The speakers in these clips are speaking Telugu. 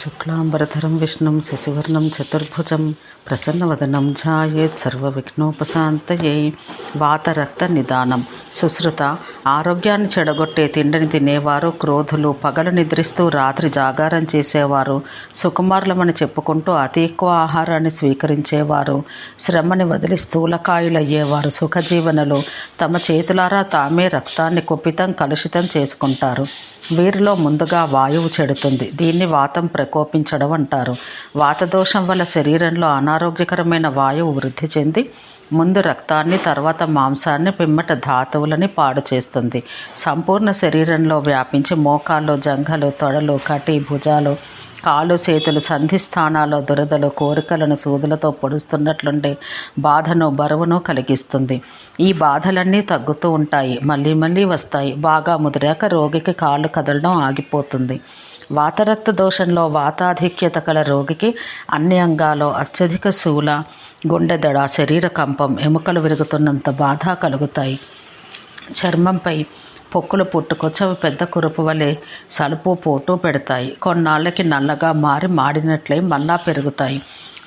శుక్లాంబరధరం విష్ణుం శశివర్ణం చతుర్భుజం ప్రసన్నవదనం ఝాయేత్ సర్వవిఘ్నోపశాంతయే వాతరక్త నిదానం సుశ్రుత ఆరోగ్యాన్ని చెడగొట్టే తిండిని తినేవారు క్రోధులు పగలు నిద్రిస్తూ రాత్రి జాగారం చేసేవారు సుకుమారులమని చెప్పుకుంటూ అతి ఎక్కువ ఆహారాన్ని స్వీకరించేవారు శ్రమని వదిలి స్థూలకాయులయ్యేవారు సుఖజీవనలు తమ చేతులారా తామే రక్తాన్ని కుపితం కలుషితం చేసుకుంటారు. వీరిలో ముందుగా వాయువు చెడుతుంది. దీన్ని వాతం ప్రకోపించడం అంటారు. వాతదోషం వల్ల శరీరంలో అనారోగ్యకరమైన వాయువు వృద్ధి చెంది ముందు రక్తాన్ని తర్వాత మాంసాన్ని పిమ్మట ధాతువులని పాడు చేస్తుంది. సంపూర్ణ శరీరంలో వ్యాపించి మోకాళ్ళు జంఘలు తొడలు కటి భుజాలు కాలు చేతులు సంధి స్థానాల్లో దురదలు కోరికలను సూదులతో పొడుస్తున్నట్లుండే బాధను బరువును కలిగిస్తుంది. ఈ బాధలన్నీ తగ్గుతూ ఉంటాయి మళ్ళీ మళ్ళీ వస్తాయి. బాగా ముదిరాక రోగికి కాళ్ళు కదలడం ఆగిపోతుంది. వాతరక్త దోషంలో వాతాధిక్యత కల రోగికి అన్ని అంగాల్లో అత్యధిక శూల గుండెదడ శరీర కంపం ఎముకలు విరుగుతున్నంత బాధ కలుగుతాయి. చర్మంపై పొక్కులు పుట్టుకొచ్చవి పెద్ద కురుపు వలె సలుపు పోటు పెడతాయి. కొన్నాళ్ళకి నల్లగా మారి మాడినట్లయి మళ్ళా పెరుగుతాయి.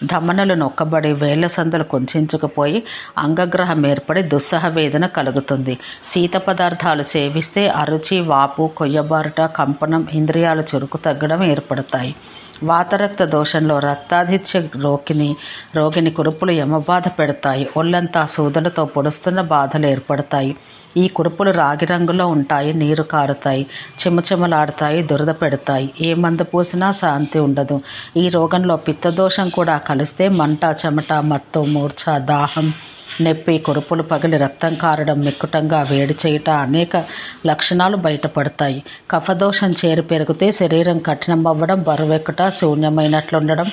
ధమనలు నొక్కబడి వేళ్ళ సందులు కుంచుకుపోయి అంగగ్రహం ఏర్పడి దుస్సహ వేదన కలుగుతుంది. శీత పదార్థాలు సేవిస్తే అరుచి వాపు కొయ్యబారుట కంపనం ఇంద్రియాల చురుకు తగ్గడం ఏర్పడతాయి. వాతరక్త దోషంలో రక్తాధిత్య రోగిని రోగిని కురుపులు యమబాధ పెడతాయి. ఒళ్ళంతా సూదులతో పొడుస్తున్న బాధలు ఏర్పడతాయి. ఈ కురుపులు రాగి రంగులో ఉంటాయి నీరు కారుతాయి చెమచెమలాడతాయి దురద పెడతాయి. ఏ మందు పూసినా శాంతి ఉండదు. ఈ రోగంలో పిత్తదోషం కూడా కలిస్తే మంట చెమట మత్తు మూర్ఛ దాహం నొప్పి కురుపులు పగిలి రక్తం కారడం మిక్కుటంగా వేడి చేయుట అనేక లక్షణాలు బయటపడతాయి. కఫదోషం చేరి పెరిగితే శరీరం కఠినమవ్వడం బరువెక్కుట శూన్యమైనట్లుండడం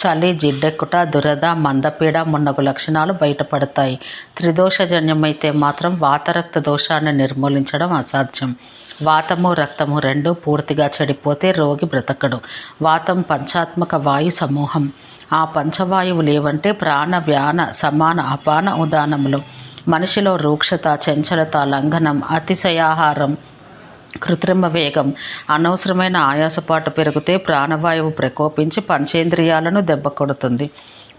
చలి జిడ్డెక్కుట దురద మందపీడ మున్నగు లక్షణాలు బయటపడతాయి. త్రిదోషజన్యమైతే మాత్రం వాతరక్త దోషాన్ని నిర్మూలించడం అసాధ్యం. వాతము రక్తము రెండు పూర్తిగా చెడిపోతే రోగి బ్రతకడు. వాతం పంచాత్మక వాయు సమూహం. ఆ పంచవాయువు లేవంటే ప్రాణ వ్యాన సమాన అపాన ఉదానములు. మనిషిలో రూక్షత చంచలత లంఘనం అతిశయాహారం కృత్రిమ వేగం అనవసరమైన ఆయాసపాటు పెరిగితే ప్రాణవాయువు ప్రకోపించి పంచేంద్రియాలను దెబ్బ కొడుతుంది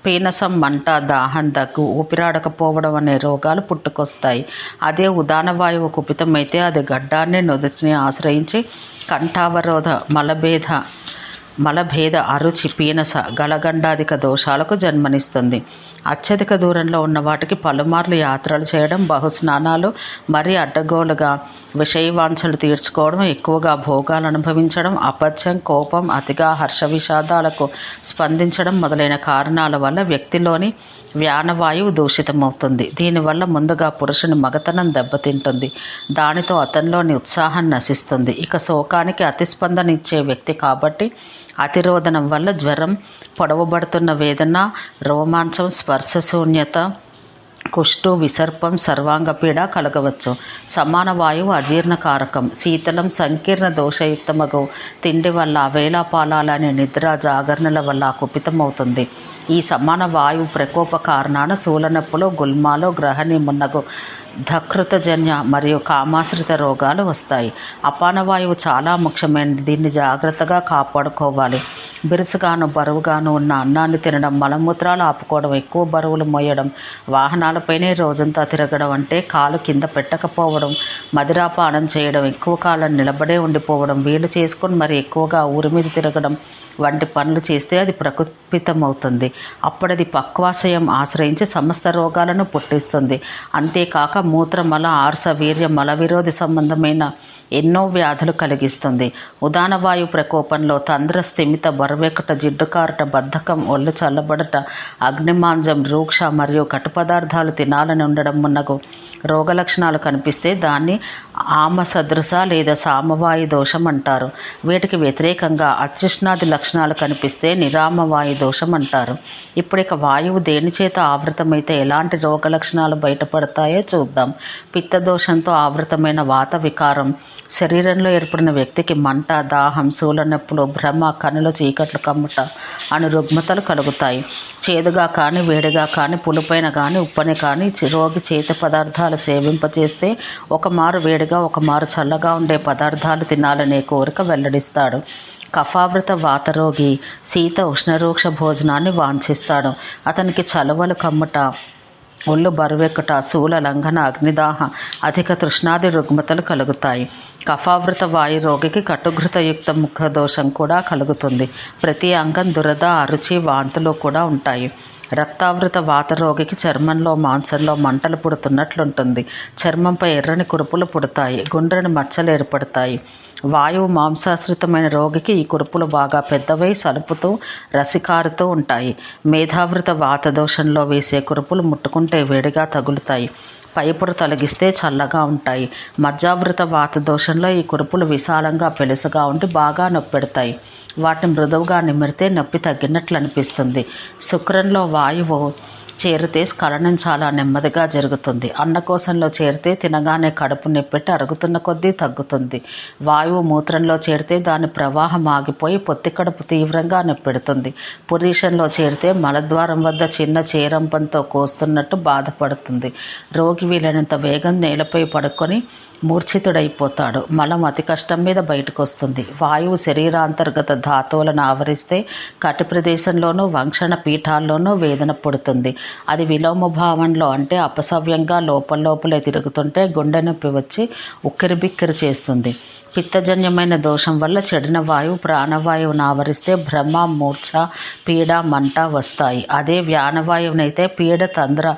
పీనసం మంట దాహం దగ్గు ఊపిరాడకపోవడం అనే రోగాలు పుట్టుకొస్తాయి. అదే ఉదాన వాయువు కుపితమైతే అది గడ్డాన్ని నుదుటిని ఆశ్రయించి కంఠావరోధ మలభేద మలభేద అరుచి పీనస గలగండాధిక దోషాలకు జన్మనిస్తుంది. అత్యధిక దూరంలో ఉన్న వాటికి పలుమార్లు యాత్రలు చేయడం బహుస్నానాలు మరీ అడ్డగోలుగా విషయవాంఛలు తీర్చుకోవడం ఎక్కువగా భోగాలు అనుభవించడం అపత్యం కోపం అతిగా హర్ష విషాదాలకు స్పందించడం మొదలైన కారణాల వల్ల వ్యక్తిలోని వ్యానవాయువు దూషితమవుతుంది. దీనివల్ల ముందుగా పురుషుని మగతనం దెబ్బతింటుంది. దానితో అతనిలోని ఉత్సాహం నశిస్తుంది. ఇక శోకానికి అతిస్పందన ఇచ్చే వ్యక్తి కాబట్టి అతిరోధనం వల్ల జ్వరం పొడవబడుతున్న వేదన రోమాంచం స్పర్శ శూన్యత కుష్టు విసర్పం సర్వాంగపీడ కలగవచ్చు. సమాన వాయువు అజీర్ణకారకం. శీతలం సంకీర్ణ దోషయుక్తమగు. తిండి వల్ల వేలాపాలాలనే నిద్ర జాగరణల వల్ల కుపితమవుతుంది. ఈ సమాన వాయువు ప్రకోప కారణాన సూలనొప్పులు గుల్మాలు గ్రహణి మున్నగు ధకృతజన్య మరియు కామాశ్రిత రోగాలు వస్తాయి. అపానవాయువు చాలా ముఖ్యమైనది. దీన్ని జాగ్రత్తగా కాపాడుకోవాలి. బిరుసుగాను బరువుగాను ఉన్న అన్నాన్ని తినడం మలమూత్రాలు ఆపుకోవడం ఎక్కువ బరువులు మోయడం వాహనాలపైనే రోజంతా తిరగడం అంటే కాలు కింద పెట్టకపోవడం మదిరాపానం చేయడం ఎక్కువ కాలం నిలబడే ఉండిపోవడం వీలు చేసుకొని మరి ఎక్కువగా ఊరి మీద తిరగడం వంటి పనులు చేస్తే అది ప్రకుపితమవుతుంది అప్పుడది పక్వాశయం ఆశ్రయించి సమస్త రోగాలను పుట్టిస్తుంది. అంతేకాక మూత్రమల ఆర్స వీర్య మల విరోధి సంబంధమైన ఎన్నో వ్యాధులు కలిగిస్తుంది. ఉదానవాయు ప్రకోపంలో తంద్ర స్థిమిత బరువెక్కట జిడ్డుకారట బద్ధకం ఒళ్ళు చల్లబడట అగ్నిమాంజం రూక్ష మరియు కటు పదార్థాలు తినాలని ఉండడం మున్నగు రోగ లక్షణాలు కనిపిస్తే దాన్ని ఆమ సదృశ లేదా సామవాయు దోషం అంటారు. వీటికి వ్యతిరేకంగా అత్యుష్ణాది లక్షణాలు కనిపిస్తే నిరామవాయు దోషం అంటారు. ఇప్పుడు ఇక వాయువు దేని చేత ఆవృతమైతే ఎలాంటి రోగ లక్షణాలు బయటపడతాయో చూద్దాం. పిత్తదోషంతో ఆవృతమైన వాత వికారం. శరీరంలో ఏర్పడిన వ్యక్తికి మంట దాహం శూల నొప్పులు భ్రమ కనుల చీకట్లు కమ్ముట అను రుగ్మతలు కలుగుతాయి. చేదుగా కానీ వేడిగా కానీ పులుపైన కానీ ఉప్పని కానీ రోగి చేతి పదార్థాలు సేవింపచేస్తే ఒక మారు వేడిగా ఒక మారు చల్లగా ఉండే పదార్థాలు తినాలనే కోరిక వెల్లడిస్తాడు. కఫావృత వాతరోగి శీత ఉష్ణరూక్ష భోజనాన్ని వాంఛిస్తాడు. అతనికి చలవలు కమ్ముట ఒళ్ళు బరువెక్కుట శూల లంఘన అగ్నిదాహ అధిక తృష్ణాది రుగ్మతలు కలుగుతాయి. కఫావృత వాయు రోగికి కటుఘృతయుక్త ముఖ దోషం కూడా కలుగుతుంది. ప్రతి అంగం దురద అరుచి వాంతులు కూడా ఉంటాయి. రక్తావృత వాత రోగికి చర్మంలో మాంసంలో మంటలు పుడుతున్నట్లుంటుంది. చర్మంపై ఎర్రని కురుపులు పుడతాయి. గుండ్రని మచ్చలు ఏర్పడతాయి. వాయువు మాంసాశ్రితమైన రోగికి ఈ కురుపులు బాగా పెద్దవై సలుపుతూ రసికారుతూ ఉంటాయి. మేధావృత వాత దోషంలో వేసే కురుపులు ముట్టుకుంటే వేడిగా తగులుతాయి. పైపురు తొలగిస్తే చల్లగా ఉంటాయి. మజ్జావృత వాత దోషంలో ఈ కురుపులు విశాలంగా పెలుసుగా ఉండి బాగా నొప్పెడతాయి. వాటిని మృదువుగా నిమిరితే నొప్పి తగ్గినట్లు అనిపిస్తుంది శుక్రంలో వాయువు చేరితే స్ఖలనం చాలా నెమ్మదిగా జరుగుతుంది. అన్నకోశంలో చేరితే తినగానే కడుపు నిప్పెట్టి అరుగుతున్న కొద్దీ తగ్గుతుంది. వాయువు మూత్రంలో చేరితే దాని ప్రవాహం ఆగిపోయి పొత్తి కడుపు తీవ్రంగా నొప్పెడుతుంది. పురీషంలో చేరితే మలద్వారం వద్ద చిన్న చేరంపంతో కోస్తున్నట్టు బాధపడుతుంది. రోగి వీలైనంత వేగం నేలపై పడుకొని మూర్ఛితుడైపోతాడు. మలం అతి కష్టం మీద బయటకు వస్తుంది వాయువు శరీరాంతర్గత ధాతువులను ఆవరిస్తే కటి ప్రదేశంలోనూ వంక్షణ పీఠాల్లోనూ వేదన పుడుతుంది. అది విలోమ భావంలో అంటే అపసవ్యంగా లోపల లోపలే తిరుగుతుంటే గుండె నొప్పి వచ్చి ఉక్కిరి బిక్కిరి చేస్తుంది. పిత్తజన్యమైన దోషం వల్ల చెడిన వాయువు ప్రాణవాయువును ఆవరిస్తే భ్రమ మూర్ఛ పీడ మంట వస్తాయి. అదే వ్యానవాయువునైతే పీడ తంద్ర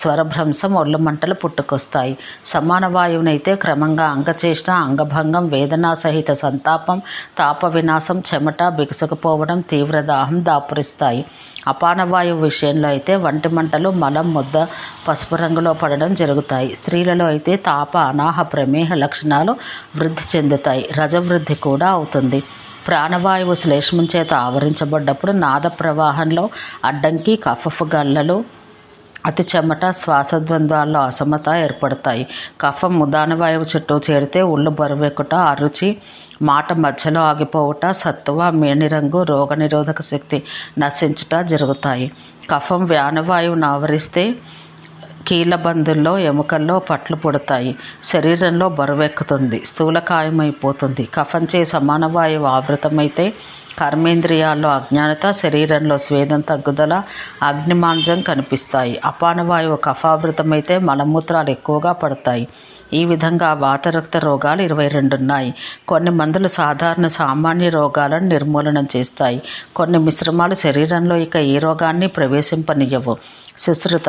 స్వరభ్రంశం ఒళ్ళు మంటలు పుట్టుకొస్తాయి. సమాన వాయువునైతే క్రమంగా అంగచేష్ట అంగభంగం వేదనా సహిత సంతాపం తాప వినాశం చెమట బిగుసుకుపోవడం తీవ్ర దాహం దాపురిస్తాయి. అపానవాయువు విషయంలో అయితే వంటి మంటలు మలం ముద్ద పసుపు రంగులో పడడం జరుగుతాయి. స్త్రీలలో అయితే తాప అనాహ ప్రమేహ లక్షణాలు వృద్ధి చెందుతాయి. రజవృద్ధి కూడా అవుతుంది. ప్రాణవాయువు శ్లేష్మం చేత ఆవరించబడ్డప్పుడు నాద ప్రవాహంలో అడ్డంకి కఫఫు గల్లలు అతి చెమట శ్వాసద్వంద్వాల్లో అసమత ఏర్పడతాయి. కఫం ఉదాన వాయువు చుట్టూ చేరితే ఒళ్ళు బరువెక్కుట అరుచి మాట మధ్యలో ఆగిపోవుట సత్తువ మేనిరంగు రోగనిరోధక శక్తి నశించుట జరుగుతాయి. కఫం వ్యానవాయువును ఆవరిస్తే కీళ్ళబందుల్లో ఎముకల్లో పట్లు పుడతాయి. శరీరంలో బరువెక్కుతుంది. స్థూలకాయమైపోతుంది కఫంచే సమానవాయువు ఆవృతమైతే కర్మేంద్రియాల్లో అజ్ఞానత శరీరంలో స్వేదం తగ్గుదల అగ్నిమాంజం కనిపిస్తాయి. అపానవాయువు కఫావృతమైతే మలమూత్రాలు ఎక్కువగా పడతాయి. ఈ విధంగా వాతరక్త రోగాలు ఇరవై రెండు ఉన్నాయి కొన్ని మందులు సాధారణ సామాన్య రోగాలను నిర్మూలనం చేస్తాయి. కొన్ని మిశ్రమాలు శరీరంలో ఇక ఈ రోగాన్ని ప్రవేశింపనియవు. సుశ్రుత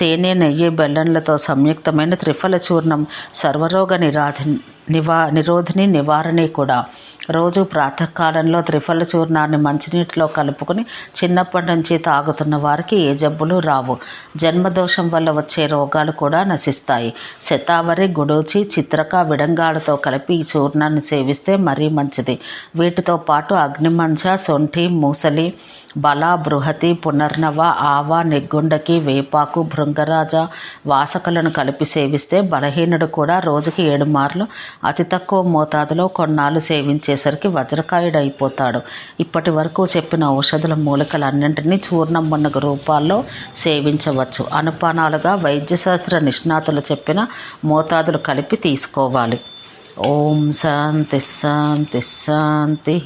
తేనె నెయ్యి బెల్లంలతో సంయుక్తమైన త్రిఫల చూర్ణం సర్వరోగ నిరాధి నివా నిరోధిని నివారణి కూడా. రోజు ప్రాతకాలంలో త్రిఫల చూర్ణాన్ని మంచినీటిలో కలుపుకొని చిన్నప్పటి నుంచి తాగుతున్న వారికి ఏ జబ్బులు రావు. జన్మదోషం వల్ల వచ్చే రోగాలు కూడా నశిస్తాయి. శతావరి గుడూచి చిత్రక విడంగాలతో కలిపి ఈ చూర్ణాన్ని సేవిస్తే మరీ మంచిది. వీటితో పాటు అగ్నిమంచ సొంఠి మూసలి బల బృహతి పునర్నవ ఆవ నెగ్గుండకి వేపాకు భృంగరాజ వాసకలను కలిపి సేవిస్తే బలహీనుడు కూడా రోజుకి ఏడు మార్లు అతి తక్కువ మోతాదులో కొన్నాళ్ళు సేవించేసరికి వజ్రకాయుడైపోతాడు. ఇప్పటి వరకు చెప్పిన ఔషధుల మూలికలన్నింటినీ చూర్ణం మునగ రూపాల్లో సేవించవచ్చు. అనుపానాలుగా వైద్యశాస్త్ర నిష్ణాతులు చెప్పిన మోతాదులు కలిపి తీసుకోవాలి. ఓం శాంతి శాంతి శాంతి